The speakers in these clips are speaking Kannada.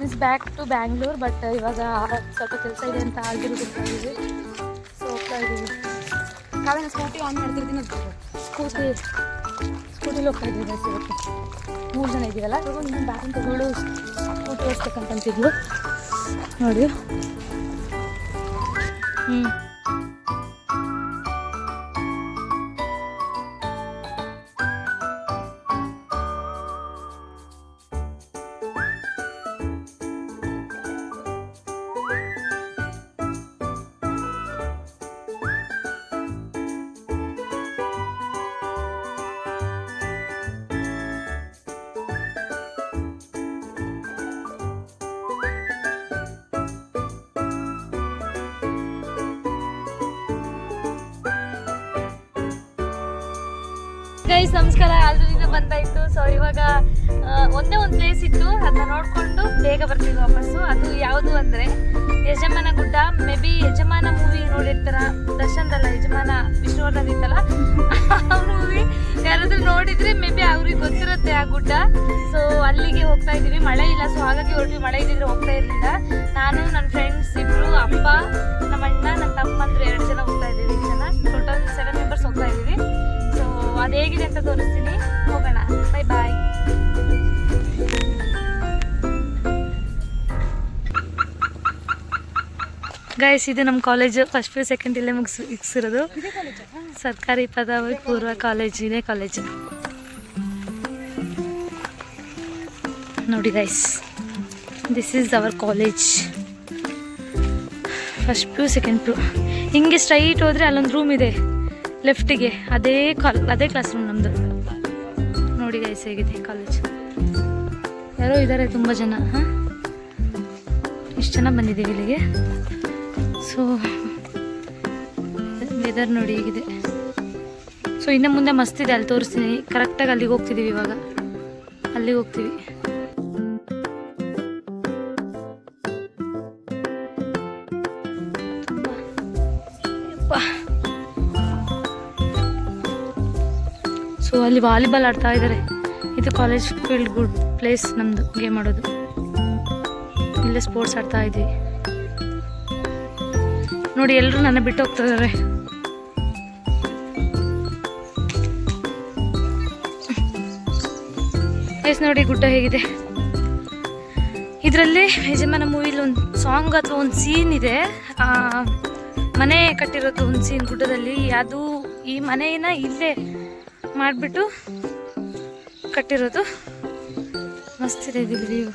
Means back to Bangalore but ಇವಾಗ ಸ್ವಲ್ಪ ಕೆಲಸ ಇದೆ ಅಂತ ಇದ್ದೀವಿ ಸೊ ಹೋಗ್ತಾ ಇದ್ದೀವಿ. ಕಾವೇನ ಸ್ಕೂಟಿ ಆನ್ ಮಾಡ್ತಿರ್ತೀನಿ ಸ್ಕೂಟಿ ಸ್ಕೂಟಿಲಿ ಹೋಗ್ತಾ ಇದ್ದೀವಿ ಬಸ್ ಇವತ್ತು. ಮೂರು ಜನ ಇದ್ದೀವಲ್ಲ? ಇವಾಗ ಇನ್ನೊಂದು ಬ್ಯಾಗಿನ ತಗೊಳ್ಳು ಸ್ಕೂಟಿ ಓಡಿಸ್ಬೇಕಂತಿದ್ವು ನೋಡಿ. ಹ್ಞೂ ಗೈಸ್ ನಮಸ್ಕಾರ. ಆಲ್ರೆಡಿ ಬಂದಾಯ್ತು. ಸೊ ಇವಾಗ ಒಂದೇ ಒಂದು ಪ್ಲೇಸ್ ಇತ್ತು. ಅದನ್ನ ನೋಡ್ಕೊಂಡು ಬೇಗ ಬರ್ತೀವಿ ವಾಪಸ್ಸು. ಅದು ಯಾವುದು ಅಂದರೆ, ಯಜಮಾನ ಗುಡ್ಡ. ಮೇ ಬಿ ಯಜಮಾನ ಮೂವಿ ನೋಡಿರ್ತಾರ. ದರ್ಶನ್ದಲ್ಲ, ಯಜಮಾನ ವಿಷ್ಣುವರ್ಧನ್ ಇತ್ತಲ್ಲ? ಆ ಮೂವಿ ಯಾರಾದರೂ ನೋಡಿದರೆ ಮೇ ಬಿ ಅವ್ರಿಗೆ ಗೊತ್ತಿರುತ್ತೆ ಆ ಗುಡ್ಡ. ಸೊ ಅಲ್ಲಿಗೆ ಹೋಗ್ತಾ ಇದ್ದೀವಿ. ಮಳೆ ಇಲ್ಲ ಸೊ ಹಾಗಾಗಿ ಹೊರಟು ಮಳೆ ಇದ್ದಿದ್ರೆ ಹೋಗ್ತಾ ಇರಲಿಲ್ಲ. ನಾನು ನನ್ನ ಫ್ರೆಂಡ್ಸ್ ಇಬ್ಬರು ಅಪ್ಪ ನಮ್ಮ ಅಣ್ಣ ನನ್ನ ತಮ್ಮಂದ್ರು ಎರಡು ಜನ ಹೇಗಿದೆ ಅಂತ ತೋರಿಸ್ತೀನಿ. ಹೋಗೋಣ. ಬೈ ಬಾಯ್ ಗೈಸ್ ಇದು ನಮ್ಮ ಕಾಲೇಜು ಫಸ್ಟ್ ಪಿ ಸೆಕೆಂಡ್ ಇಲ್ಲೇ ಮುಗಿಸ್, ಮುಗಿಸಿರೋದು. ಸರ್ಕಾರಿ ಪದವಿ ಪೂರ್ವ ಕಾಲೇಜ್ ಇದೇ ಕಾಲೇಜು ನೋಡಿ guys this is our college first P second P U ಹಿಂಗೆ ಸ್ಟ್ರೈಟ್ ಹೋದರೆ ಅಲ್ಲೊಂದು ರೂಮ್ ಇದೆ. ಲೆಫ್ಟಿಗೆ ಅದೇ ಕಾಲ್, ಅದೇ ಕ್ಲಾಸ್ ರೂಮ್ ನಮ್ಮದು ನೋಡಿ ಗೈಸ್ ಹೇಗಿದೆ ಕಾಲೇಜ್ ಯಾರೋ ಇದ್ದಾರೆ ತುಂಬ ಜನ, ಹಾಂ? ಇಷ್ಟು ಜನ ಬಂದಿದ್ದೀವಿ ಇಲ್ಲಿಗೆ. ಸೊ ವೆದರ್ ನೋಡಿ ಹೇಗಿದೆ. ಸೊ ಇನ್ನು ಮುಂದೆ ಮಸ್ತಿದೆ ಅಲ್ಲಿ ತೋರಿಸ್ತೀನಿ. ಕರೆಕ್ಟಾಗಿ ಅಲ್ಲಿಗೆ ಹೋಗ್ತಿದ್ದೀವಿ ಇವಾಗ. ಅಲ್ಲಿಗೆ ಹೋಗ್ತೀವಿ. ಅಲ್ಲಿ ವಾಲಿಬಾಲ್ ಆಡ್ತಾ ಇದ್ದಾರೆ ಇದು ಕಾಲೇಜ್ ಫೀಲ್ಡ್ ಗುಡ್ ಪ್ಲೇಸ್ ನಮ್ದು ಗೇಮ್ ಆಡೋದು ಇಲ್ಲೇ ಸ್ಪೋರ್ಟ್ಸ್ ಆಡ್ತಾ ಇದ್ವಿ. ನೋಡಿ ಎಲ್ಲರೂ ನನ್ನ ಬಿಟ್ಟು ಹೋಗ್ತಾ ಇದ್ದಾರೆ ನೋಡಿ, ಗುಡ್ಡ ಹೇಗಿದೆ. ಇದರಲ್ಲಿ ಯಜಮಾನ ಮೂವಿಲಿ ಒಂದು ಸಾಂಗ್ ಅಥವಾ ಒಂದು ಸೀನ್ ಇದೆ. ಮನೆ ಕಟ್ಟಿರೋದು ಒಂದು ಸೀನ್ ಗುಡ್ಡದಲ್ಲಿ. ಅದು ಈ ಮನೆಯನ್ನ ಇಲ್ಲೇ ಮಾಡಿಬಿಟ್ಟು ಕಟ್ಟಿರೋದು. ಮಸ್ತ್ ಇದೆ ಇದು ವ್ಯೂ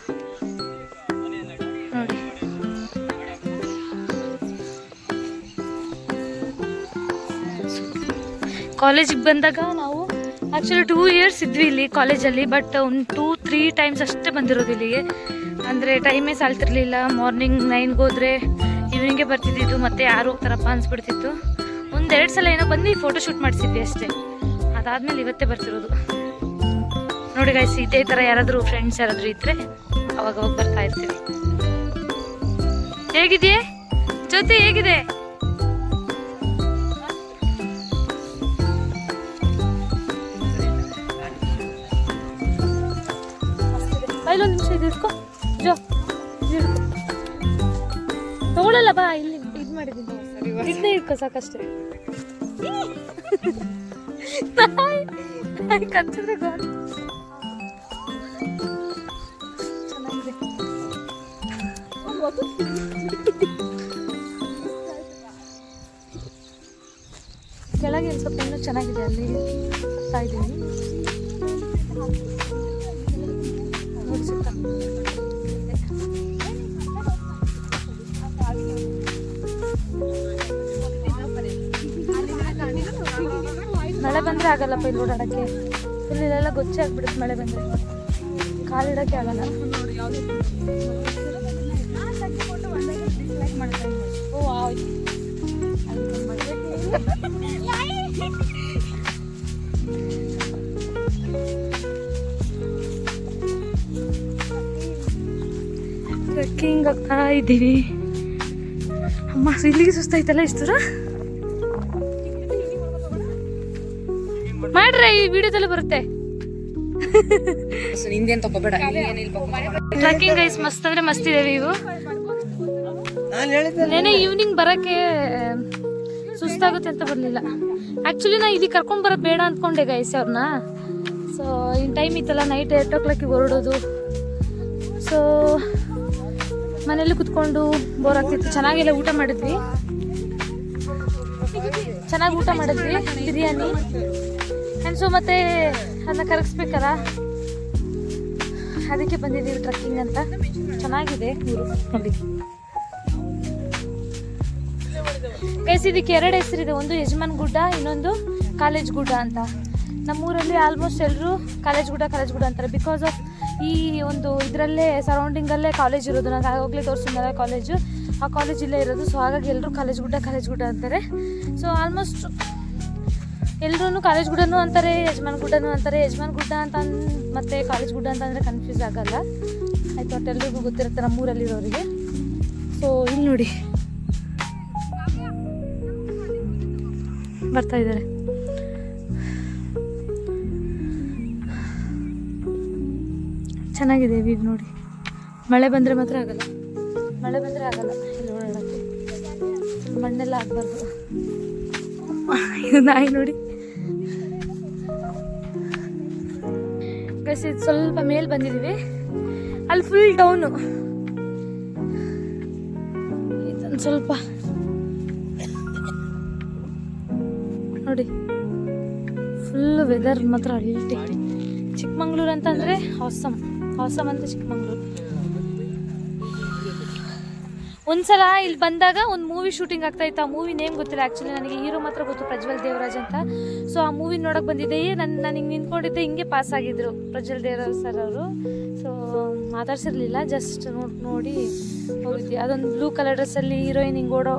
ನೋಡಿ. ಕಾಲೇಜಿಗೆ ಬಂದಾಗ ನಾವು ಆ್ಯಕ್ಚುಲಿ ಟೂ ಇಯರ್ಸ್ ಇದ್ವಿ ಇಲ್ಲಿ ಕಾಲೇಜಲ್ಲಿ ಬಟ್ ಒಂದು ಟೂ ತ್ರೀ ಟೈಮ್ಸ್ ಅಷ್ಟೇ ಬಂದಿರೋದು ಇಲ್ಲಿಗೆ. ಅಂದರೆ ಟೈಮೇ ಸಾಲ್ತಿರ್ಲಿಲ್ಲ. ಮಾರ್ನಿಂಗ್ ನೈನ್ಗೆ ಹೋದರೆ ಈವ್ನಿಂಗೇ ಬರ್ತಿದ್ದಿದ್ದು, ಮತ್ತೆ ಯಾರು ಹೋಗ್ತಾರಪ್ಪ ಅನ್ಸ್ಬಿಡ್ತಿತ್ತು. ಒಂದೆರಡು ಸಲ ಏನೋ ಬಂದು ಫೋಟೋ ಶೂಟ್ ಮಾಡಿಸಿದ್ವಿ ಅಷ್ಟೇ. ಅದಾದಮೇಲೆ ಇವತ್ತೇ ಬರ್ತಿರೋದು. ನೋಡಿ ಗಾಯ್ಸ್ ಇದೇ ಥರ ಯಾರಾದರೂ ಫ್ರೆಂಡ್ಸ್ ಯಾರಾದರೂ ಇದ್ರೆ ಅವಾಗ ಹೋಗಿ ಬರ್ತಾ ಇರ್ತೀವಿ. ಹೇಗಿದೆಯೇ ಜೊತೆ ಹೇಗಿದೆ? ಇಲ್ಲೊಂದು ನಿಮಿಷ ಇದು ಜೋ ಇಟ್ಕೋ ತಗೊಳ್ಳಲ್ಲ ಬಾ, ಇಲ್ಲಿ ಇದು ಮಾಡಿದ್ದೀನಿ. ಇದನ್ನೇ ಇಟ್ಕೋ ಸಾಕಷ್ಟೇ. ನಾಯಿ ನಾಯಿ ಕಚ್ಚಿದ್ರೆ ಗೊತ್ತು ಚೆನ್ನಾಗಿದೆ ಕೆಳಗೆ ಒಂದು ಸ್ವಲ್ಪ ಇನ್ನೂ ಚೆನ್ನಾಗಿದೆ ಅಲ್ಲಿ. ಹೋಗ್ತಾ ಇದ್ದೀನಿ. ನೋಡಿ ಮಳೆ ಬಂದ್ರೆ ಆಗಲ್ಲಪ್ಪ ಇಲ್ಲಿ ಓಡಾಡಕ್ಕೆ. ಇಲ್ಲೆಲ್ಲ ಗೊಚ್ಚೆ ಆಗ್ಬಿಡುತ್ತೆ ಮಳೆ ಬಂದ್ರೆ. ಕಾಲಿಡಕ್ಕೆ ಆಗಲ್ಲ. ಓ ಟ್ರೆಕ್ಕಿಂಗ್ ಹೋಗ್ತಾ ಇದ್ದೀವಿ ಅಮ್ಮ, ಇಲ್ಲಿಗೆ ಸುಸ್ತಾಯ್ತಲ್ಲ ಇಷ್ಟು ದೂರ? ಮಾಡ್ರೆ ಈ ವಿಡಿಯೋದಲ್ಲಿ ಬರುತ್ತೆ. ನಿಂದೇನ್ ತಗೋಬೇಡ ಟ್ರಕ್ಕಿಂಗ್ ಗೈಸ್ ಮಸ್ತ್ ಅಂದ್ರೆ ಮಸ್ತ್ ಇದೆ ಇವು ನೆನೆ ಈವ್ನಿಂಗ್ ಬರಕ್ಕೆ ಸುಸ್ತಾಗುತ್ತೆ ಅಂತ ಬರಲಿಲ್ಲ. ಆಕ್ಚುಲಿ ನಾ ಇಲ್ಲಿ ಕರ್ಕೊಂಡ್ ಬರೋದು ಬೇಡ ಅಂದ್ಕೊಂಡೆ ಗೈಸ್ ಅವ್ರನ್ನ ಸೊ ಇನ್ ಟೈಮ್ ಇತ್ತಲ್ಲ ನೈಟ್ ಏಟ್ ಓ ಕ್ಲಾಕಿಗೆ ಹೊರಡೋದು. ಸೊ ಮನೇಲಿ ಕುತ್ಕೊಂಡು ಬೋರ್ ಆಗ್ತಿತ್ತು. ಚೆನ್ನಾಗೆಲ್ಲ ಊಟ ಮಾಡಿದ್ವಿ. ಚೆನ್ನಾಗಿ ಊಟ ಮಾಡಿದ್ವಿ ಬಿರಿಯಾನಿ. ಆ್ಯಂಡ್ ಸೊ ಮತ್ತೆ ಅದನ್ನ ಕರಗಿಸ್ಬೇಕಲ್ಲ ಅದಕ್ಕೆ ಬಂದಿದ್ದೀವಿ ಟ್ರಕ್ಕಿಂಗ್ ಅಂತ. ಚೆನ್ನಾಗಿದೆ ಊರು ನೋಡಿ ಗೈಸ್ ಇದಕ್ಕೆ ಎರಡು ಹೆಸರಿದೆ. ಒಂದು ಯಜಮಾನ್ ಗುಡ್ಡ, ಇನ್ನೊಂದು ಕಾಲೇಜ್ ಗುಡ್ಡ ಅಂತ. ನಮ್ಮೂರಲ್ಲಿ ಆಲ್ಮೋಸ್ಟ್ ಎಲ್ಲರೂ ಕಾಲೇಜ್ ಗುಡ್ಡ ಕಾಲೇಜ್ ಗುಡ್ಡ ಅಂತಾರೆ. ಬಿಕಾಸ್ ಆಫ್ ಈ ಒಂದು ಇದರಲ್ಲೇ ಸರೌಂಡಿಂಗಲ್ಲೇ ಕಾಲೇಜ್ ಇರೋದು. ನಾನು ಆವಾಗಲೇ ತೋರಿಸಿದ್ನಲ್ಲ ಕಾಲೇಜು ಆ ಕಾಲೇಜ್ ಇಲ್ಲೇ ಇರೋದು. ಸೊ ಹಾಗಾಗಿ ಎಲ್ಲರೂ ಕಾಲೇಜ್ ಗುಡ್ಡ ಕಾಲೇಜ್ ಗುಡ್ಡ ಅಂತಾರೆ. ಸೊ ಆಲ್ಮೋಸ್ಟ್ ಎಲ್ಲರೂ ಕಾಲೇಜ್ ಗುಡ್ಡನು ಅಂತಾರೆ, ಯಜಮಾನ್ ಗುಡ್ಡನು ಅಂತಾರೆ. ಯಜಮಾನ್ ಗುಡ್ಡ ಅಂತ ಮತ್ತೆ ಕಾಲೇಜ್ ಗುಡ್ಡ ಅಂತ ಅಂದರೆ ಕನ್ಫ್ಯೂಸ್ ಆಗಲ್ಲ. ಆಯ್ತು ಒಟ್ಟು ಎಲ್ರಿಗೂ ಗೊತ್ತಿರುತ್ತೆ ನಮ್ಮೂರಲ್ಲಿರೋರಿಗೆ. ಸೊ ಇಲ್ಲಿ ನೋಡಿ. ಬರ್ತಾ ಇದ್ದಾರೆ. ಚೆನ್ನಾಗಿದೆ ಈಗ ನೋಡಿ. ಮಳೆ ಬಂದರೆ ಮಾತ್ರ ಆಗಲ್ಲ. ಮಳೆ ಬಂದರೆ ಆಗಲ್ಲ ನೋಡೋಣ ಮಣ್ಣೆಲ್ಲ ಆಗಬಾರ್ದು. ಇದು ನಾಯಿ ನೋಡಿ. ಸ್ವಲ್ಪ ಮೇಲೆ ಬಂದಿದ್ದೀವಿ ಅಲ್ಲಿ ಫುಲ್ ಡೌನು ಇದೊಂದು ಸ್ವಲ್ಪ. ನೋಡಿ. ಫುಲ್ ವೆದರ್ ಮಾತ್ರ ಅಲ್ಟಿ. ಚಿಕ್ಕಮಂಗ್ಳೂರು ಅಂತಂದರೆ ಹಾಸಮ್ ಹಾಸಮ್ ಅಂತ ಚಿಕ್ಕಮಂಗ್ಳೂರು. ಒಂದ್ಸಲ ಇಲ್ಲಿ ಬಂದಾಗ ಒಂದು ಮೂವಿ ಶೂಟಿಂಗ್ ಆಗ್ತಾ ಇತ್ತು. ಆ ಮೂವಿ ನೇಮ್ ಗೊತ್ತಿಲ್ಲ ಆ್ಯಕ್ಚುಲಿ ನನಗೆ ಹೀರೋ ಮಾತ್ರ ಗೊತ್ತು, ಪ್ರಜ್ವಲ್ ದೇವರಾಜ್ ಅಂತ. ಸೊ ಆ ಮೂವಿ ನೋಡೋಕೆ ಬಂದಿದ್ದೆ ನನ್ನ ನಾನು ಹಿಂಗೆ ನಿಂತ್ಕೊಂಡಿದ್ದೆ, ಹಿಂಗೆ ಪಾಸ್ ಆಗಿದ್ರು ಪ್ರಜ್ವಲ್ ದೇವರಾವ್ ಸರ್ ಅವರು. ಸೊ ಮಾತಾಡ್ಸಿರ್ಲಿಲ್ಲ ಜಸ್ಟ್ ನೋಡಿ ನೋಡಿ ಹೋಗಿದ್ವಿ. ಅದೊಂದು ಬ್ಲೂ ಕಲರ್ ಡ್ರೆಸ್ಸಲ್ಲಿ ಹೀರೋಯಿನ್ ಹಿಂಗೆ ಓಡೋ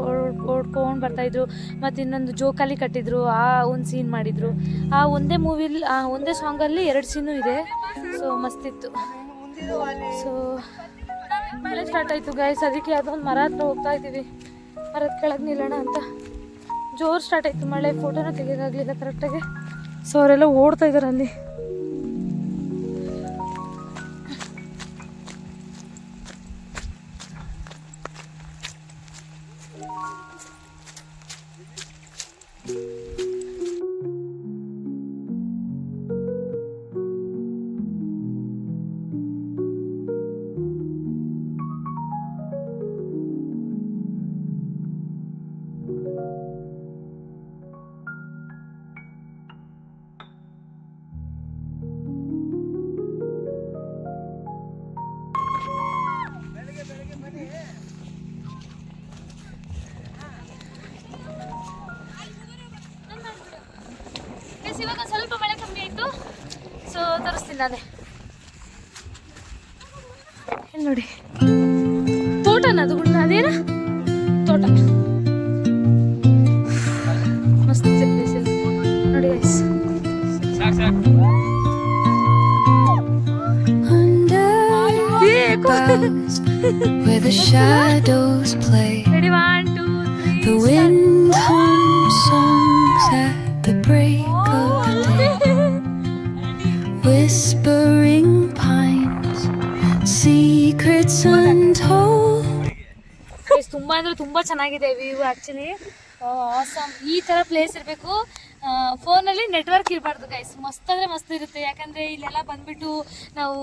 ಓಡ್ಕೊಂಡು ಬರ್ತಾಯಿದ್ರು ಮತ್ತು ಇನ್ನೊಂದು ಜೋಕಾಲಿ ಕಟ್ಟಿದ್ರು, ಆ ಒಂದು ಸೀನ್ ಮಾಡಿದರು. ಆ ಒಂದೇ ಮೂವಿಲಿ ಆ ಒಂದೇ ಸಾಂಗಲ್ಲಿ ಎರಡು ಸೀನು ಇದೆ. ಸೊ ಮಸ್ತಿತ್ತು. ಸೊ ಮಳೆ ಸ್ಟಾರ್ಟ್ ಆಯಿತು ಗೈಸ್ ಅದಕ್ಕೆ ಯಾವುದೋ ಒಂದು ಮರ ಹತ್ರ ಹೋಗ್ತಾ ಇದ್ದೀವಿ. ಮರದ ಕೆಳಗೆ ನಿಲ್ಲೋಣ ಅಂತ. ಜೋರು ಸ್ಟಾರ್ಟ್ ಆಯಿತು. ಮಳೆ ಫೋಟೋನ ತೆಗಿಯೋಕ್ಕಾಗಲಿಲ್ಲ ಕರೆಕ್ಟಾಗಿ ಸೊ ಅವರೆಲ್ಲ ಓಡ್ತಾ ಇದ್ದಾರೆ ಅಲ್ಲಿ. Guys, ಇಲ್ಲಿ ನೋಡಿ ತೋಟನ ಅದು ಗುಂಡ ಅದೇನ ತೋಟ ಮಸ್ತ್ ನೋಡಿ guys where the shadows play. The wind hums songs at untold. Place ತುಂಬ ಅಂದರೆ ತುಂಬ ಚೆನ್ನಾಗಿದೆ ವ್ಯೂ ಆ್ಯಕ್ಚುಲಿ ಆಸಮ್ ಈ ಥರ ಪ್ಲೇಸ್ ಇರಬೇಕು. ಫೋನಲ್ಲಿ ನೆಟ್ವರ್ಕ್ ಇರಬಾರ್ದು ಗೈಸ್ ಮಸ್ತ್ ಅಂದರೆ ಮಸ್ತ್ ಇರುತ್ತೆ. ಯಾಕಂದರೆ ಇಲ್ಲೆಲ್ಲ ಬಂದ್ಬಿಟ್ಟು ನಾವು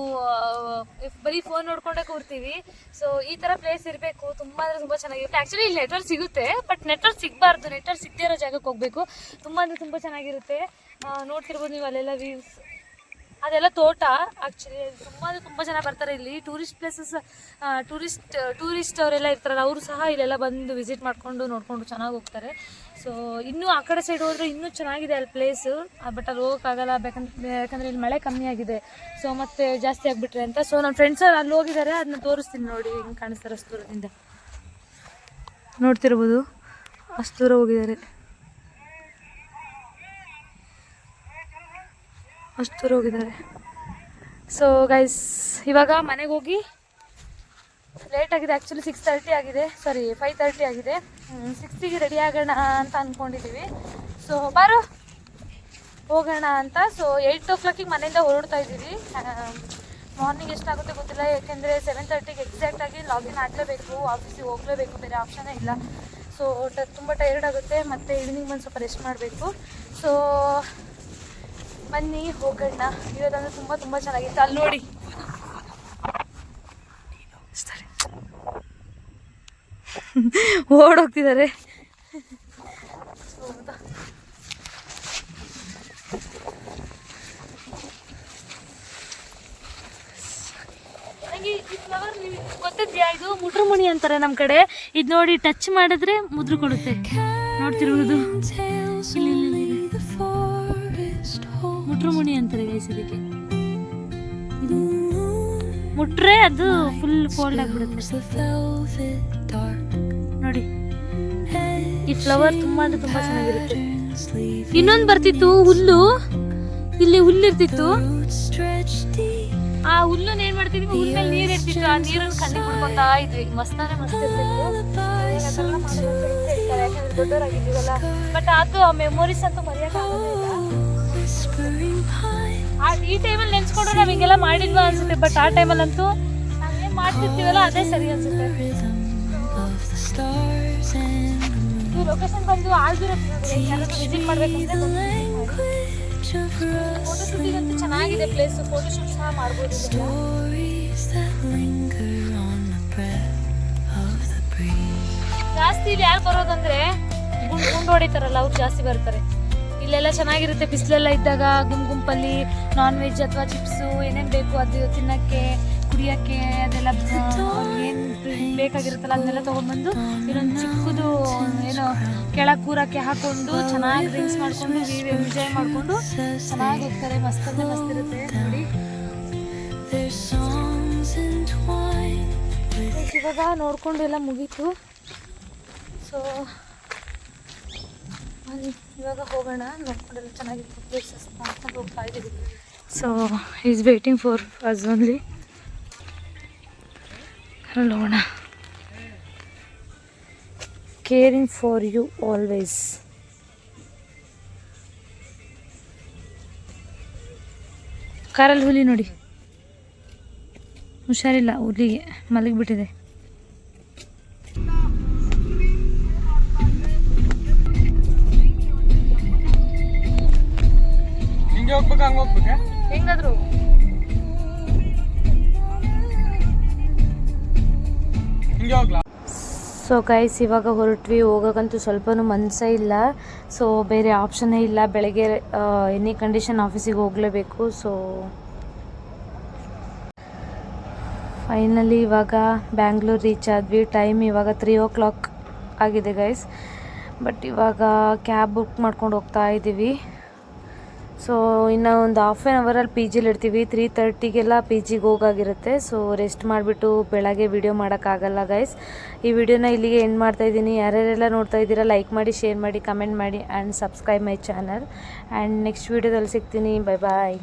ಬರೀ ಫೋನ್ ನೋಡ್ಕೊಂಡೇ ಕೂರ್ತೀವಿ. ಸೊ ಈ ಥರ ಪ್ಲೇಸ್ ಇರಬೇಕು. ತುಂಬ ಅಂದರೆ ತುಂಬ ಚೆನ್ನಾಗಿರುತ್ತೆ. ಆ್ಯಕ್ಚುಲಿ ಇಲ್ಲಿ ನೆಟ್ವರ್ಕ್ ಸಿಗುತ್ತೆ ಬಟ್ ನೆಟ್ವರ್ಕ್ ಸಿಗಬಾರ್ದು. ನೆಟ್ವರ್ಕ್ ಸಿಗದೇ ಇರೋ ಜಾಗಕ್ಕೆ ಹೋಗಬೇಕು. ತುಂಬ ಅಂದರೆ ತುಂಬ ಚೆನ್ನಾಗಿರುತ್ತೆ. ನೋಡ್ತಿರ್ಬೋದು ನೀವು ಅಲ್ಲೆಲ್ಲ ವ್ಯೂಸ್ ಅದೆಲ್ಲ ತೋಟ. ಆ್ಯಕ್ಚುಲಿ ತುಂಬ ತುಂಬ ಜನ ಬರ್ತಾರೆ ಇಲ್ಲಿ. ಟೂರಿಸ್ಟ್ ಪ್ಲೇಸಸ್ ಟೂರಿಸ್ಟ್ ಟೂರಿಸ್ಟ್ ಅವರೆಲ್ಲ ಇರ್ತಾರಲ್ಲ, ಅವರು ಸಹ ಇಲ್ಲೆಲ್ಲ ಬಂದು ವಿಸಿಟ್ ಮಾಡಿಕೊಂಡು ನೋಡಿಕೊಂಡು ಚೆನ್ನಾಗಿ ಹೋಗ್ತಾರೆ. ಸೊ ಇನ್ನೂ ಆ ಕಡೆ ಸೈಡ್ ಹೋದರೆ ಇನ್ನೂ ಚೆನ್ನಾಗಿದೆ ಅಲ್ಲಿ ಪ್ಲೇಸು ಬಟ್ ಅಲ್ಲಿ ಹೋಗೋಕ್ಕಾಗಲ್ಲ ಬೇಕಂದ್ರೆ ಯಾಕಂದರೆ ಇಲ್ಲಿ ಮಳೆ ಕಮ್ಮಿ ಆಗಿದೆ. ಸೊ ಮತ್ತೆ ಜಾಸ್ತಿ ಆಗಿಬಿಟ್ರೆ ಅಂತ. ಸೊ ನನ್ನ ಫ್ರೆಂಡ್ಸ್ ಅಲ್ಲಿ ಹೋಗಿದ್ದಾರೆ ಅದನ್ನ ತೋರಿಸ್ತೀನಿ ನೋಡಿ ಹೆಂಗೆ ಕಾಣಿಸ್ತಾರೆ ಅಷ್ಟು ದೂರದಿಂದ. ನೋಡ್ತಿರ್ಬೋದು, ಅಷ್ಟು ದೂರ ಹೋಗಿದ್ದಾರೆ. ಅಷ್ಟು ದೂರ ಹೋಗಿದ್ದಾರೆ. ಸೊ ಗೈಸ್ ಇವಾಗ ಮನೆಗೆ ಹೋಗಿ ಲೇಟ್ ಆಗಿದೆ. ಆ್ಯಕ್ಚುಲಿ ಸಿಕ್ಸ್ ತರ್ಟಿ ಆಗಿದೆ. ಸಾರಿ ಫೈವ್ ತರ್ಟಿ ಆಗಿದೆ. ಸಿಕ್ಸ್ಟಿಗೆ ರೆಡಿ ಆಗೋಣ ಅಂತ ಅಂದ್ಕೊಂಡಿದ್ದೀವಿ ಸೊ ಬಾರು, ಹೋಗೋಣ ಅಂತ. ಸೊ ಏಯ್ಟ್ ಓ ಕ್ಲಾಕಿಗೆ ಮನೆಯಿಂದ ಹೊರಡ್ತಾ ಇದ್ದೀವಿ. ಮಾರ್ನಿಂಗ್ ಎಷ್ಟಾಗುತ್ತೆ ಗೊತ್ತಿಲ್ಲ. ಯಾಕೆಂದರೆ ಸೆವೆನ್ ತರ್ಟಿಗೆ ಎಕ್ಸಾಕ್ಟಾಗಿ ಲಾಗಿನ್ ಆಗಲೇಬೇಕು ಆಫೀಸಿಗೆ ಹೋಗಲೇಬೇಕು. ಬೇರೆ ಆಪ್ಷನೇ ಇಲ್ಲ. ಸೊ ತುಂಬ ಟೈರ್ಡ್ ಆಗುತ್ತೆ. ಮತ್ತು ಈವ್ನಿಂಗ್ ಬಂದು ಸ್ವಲ್ಪ ರೆಸ್ಟ್ ಮಾಡಬೇಕು. ಸೊ ಬನ್ನಿ ಹೋಗೋಣ. ಇರೋದಂದ್ರೆ ತುಂಬ ತುಂಬ ಚೆನ್ನಾಗಿತ್ತು. ಅಲ್ಲಿ ನೋಡಿ. ಓಡೋಗ್ತಿದ್ದಾರೆ ಗೊತ್ತಿದ್ಯಾ? ಇದು ಮುದ್ರಮಣಿ ಅಂತಾರೆ ನಮ್ಮ ಕಡೆ. ಇದು ನೋಡಿ ಟಚ್ ಮಾಡಿದ್ರೆ ಮುದ್ರು ಕೊಡುತ್ತೆ. ನೋಡ್ತಿರುವುದು ಮುಟ್ರುಮಣಿ ಅಂತಾರೆ ಗೈಸ್ ಇದಕ್ಕೆ ಇದು ಮುಟ್ರೆ ಅದು ಫುಲ್ ಫೋಲ್ಡ್ ಆಗಿಬಿಡುತ್ತೆ. ನೋಡಿ, ಈ ಫ್ಲವರ್ ತುಂಬಾ ಅಂದ್ರೆ ತುಂಬಾ ಚೆನ್ನಾಗಿರುತ್ತೆ. ಇನ್ನೊಂದು ಬರ್ತಿತ್ತು ಹುಲ್ಲು. ಇಲ್ಲಿ ಹುಲ್ಲು ಇರ್ತಿತ್ತು. ಆ ಹುಲ್ಲನ್ನ ಏನ್ ಮಾಡ್ತಿದ್ವಿ? ಹುಲ್ಲಲ್ಲಿ ನೀರ್ ಇರ್ತಿತ್ತು. ಆ ನೀರನ್ನ ಕಣ್ಣಿಗೆ ಬಿಡ್ಕೊಂತಾ ಇದ್ವಿ. ಮಸ್ತಾನೆ ಮಸ್ತ್ ಇರ್ತಿತ್ತು ಬಟ್ ಅದು ಆ ಮೆಮೊರೀಸ್ ಅಂತೂ ಮರೆಯಕ್ಕೆ ಈ ಟೈಮಲ್ಲಿ ನೆನ್ಸ್ಕೊಂಡ್ರೆ ನಾವು ಹಿಂಗೆಲ್ಲ ಮಾಡಿಲ್ವಾ ಅನ್ಸುತ್ತೆ ಬಟ್ ಆ ಟೈಮಲ್ಲಂತೂ ನಾವೇನು ಮಾಡ್ತಿರ್ತೀವಲ್ಲ, ಅದೇ ಸರಿ ಅನ್ಸುತ್ತೆ. ಈ ಲೊಕೇಶನ್ ಬಂದು ಯಾರಾದ್ರೂ ವಿಸಿಟ್ ಮಾಡ್ಬೇಕು ಅಂದ್ರೆ ಫೋಟೋ rust ಶೂಟಿಂಗ್ ಅಂತೂ ಚೆನ್ನಾಗಿದೆ ಪ್ಲೇಸ್ ಫೋಟೋ ಶೂಟ್ ಸಹ ಮಾಡ್ಬೋದು. ಜಾಸ್ತಿ ಇಲ್ಲಿ ಯಾರು ಬರೋದಂದ್ರೆ ಗುಂಡ್ ಹೊಡಿತಾರಲ್ಲ, ಅವ್ರು ಜಾಸ್ತಿ ಬರ್ತಾರೆ ಇಲ್ಲೆಲ್ಲ ಚೆನ್ನಾಗಿರುತ್ತೆ. ಬಿಸಿಲೆಲ್ಲ ಇದ್ದಾಗ ಗುಂಪು ಗುಂಪಲ್ಲಿ ನಾನ್ ವೆಜ್ ಅಥವಾ ಚಿಪ್ಸು ಏನೇನು ಬೇಕು ಅದು ತಿನ್ನಕ್ಕೆ, ಕುಡಿಯೋಕ್ಕೆ, ಅದೆಲ್ಲ ಏನು ಬೇಕಾಗಿರುತ್ತಲ್ಲ ಅದನ್ನೆಲ್ಲ ತೊಗೊಂಡ್ಬಂದು ಇನ್ನೊಂದು ಚಿಕ್ಕದು, ಏನೋ ಕೆಳಗೆ ಕೂರಕ್ಕೆ ಹಾಕೊಂಡು ಚೆನ್ನಾಗಿ ಡ್ರಿಂಕ್ಸ್ ಮಾಡ್ಕೊಂಡು ಎಂಜಾಯ್ ಮಾಡಿಕೊಂಡು ಚೆನ್ನಾಗಿ ಹೋಗ್ತಾರೆ. ಮಸ್ತ್ ಮಸ್ತ್ ಇರುತ್ತೆ ನೋಡಿ. ಇವಾಗ ನೋಡ್ಕೊಂಡು ಎಲ್ಲ ಮುಗೀತು. ಸೊ ಇವಾಗ ಹೋಗೋಣ. ನೋಡ್ಕೊಂಡೆಲ್ಲ ಚೆನ್ನಾಗಿತ್ತು. ಪ್ಲೇಸಸ್ ನೋಡ್ಕೊಂಡು ಹೋಗ್ತಾ ಇದ್ದೀವಿ. So is waiting for us only ನೋಡೋಣ ಕೇರಿಂಗ್ ಫಾರ್ ಯು ಆಲ್ವೇಸ್ ಕಾರಲ್ಲಿ ಹುಲಿ ನೋಡಿ. ಹುಷಾರಿಲ್ಲ, ಹುಲಿಗೆ ಮಲಗಿಬಿಟ್ಟಿದೆ. ಹಿಂಗೆ ಹೋಗ್ಬೇಕು? ಹೆಂಗಾದ್ರು? ಹಿಂಗೆ ಹೋಗ್ಲಾ? ಸೊ ಗೈಸ್ ಇವಾಗ ಹೊರಟ್ವಿ. ಹೋಗೋಕ್ಕಂತೂ ಸ್ವಲ್ಪನೂ ಮನಸ್ಸೇ ಇಲ್ಲ. ಸೊ ಬೇರೆ ಆಪ್ಷನ್ನೇ ಇಲ್ಲ. ಬೆಳಗ್ಗೆ ಎನಿ ಕಂಡೀಷನ್ ಆಫೀಸಿಗೆ ಹೋಗಲೇಬೇಕು. ಸೊ ಫೈನಲಿ ಇವಾಗ ಬ್ಯಾಂಗ್ಳೂರ್ ರೀಚ್ ಆದ್ವಿ. ಟೈಮ್ ಇವಾಗ ತ್ರೀ ಓ ಕ್ಲಾಕ್ ಆಗಿದೆ ಗೈಸ್ ಬಟ್ ಇವಾಗ ಕ್ಯಾಬ್ ಬುಕ್ ಮಾಡ್ಕೊಂಡು ಹೋಗ್ತಾ ಇದ್ದೀವಿ ಸೊ ಇನ್ನು ಒಂದು ಹಾಫ್ ಆ್ಯನ್ ಅವರಲ್ಲಿ ಪಿ ಜಿಲಿ ಇರ್ತೀವಿ. ತ್ರೀ ತರ್ಟಿಗೆಲ್ಲ ಪಿ ಜಿಗೆ ಹೋಗಾಗಿರುತ್ತೆ. ಸೊ ರೆಸ್ಟ್ ಮಾಡಿಬಿಟ್ಟು ಬೆಳಗ್ಗೆ ವಿಡಿಯೋ ಮಾಡೋಕ್ಕಾಗಲ್ಲ ಗೈಸ್ ಈ ವಿಡಿಯೋನ ಇಲ್ಲಿಗೆ ಎಂಡ್ ಮಾಡ್ತಾ ಇದ್ದೀನಿ. ಯಾರ್ಯಾರೆಲ್ಲ ನೋಡ್ತಾ ಇದ್ದೀರಾ ಲೈಕ್ ಮಾಡಿ ಶೇರ್ ಮಾಡಿ ಕಮೆಂಟ್ ಮಾಡಿ and subscribe my channel and next ವಿಡಿಯೋದಲ್ಲಿ ಸಿಗ್ತೀನಿ. Bye bye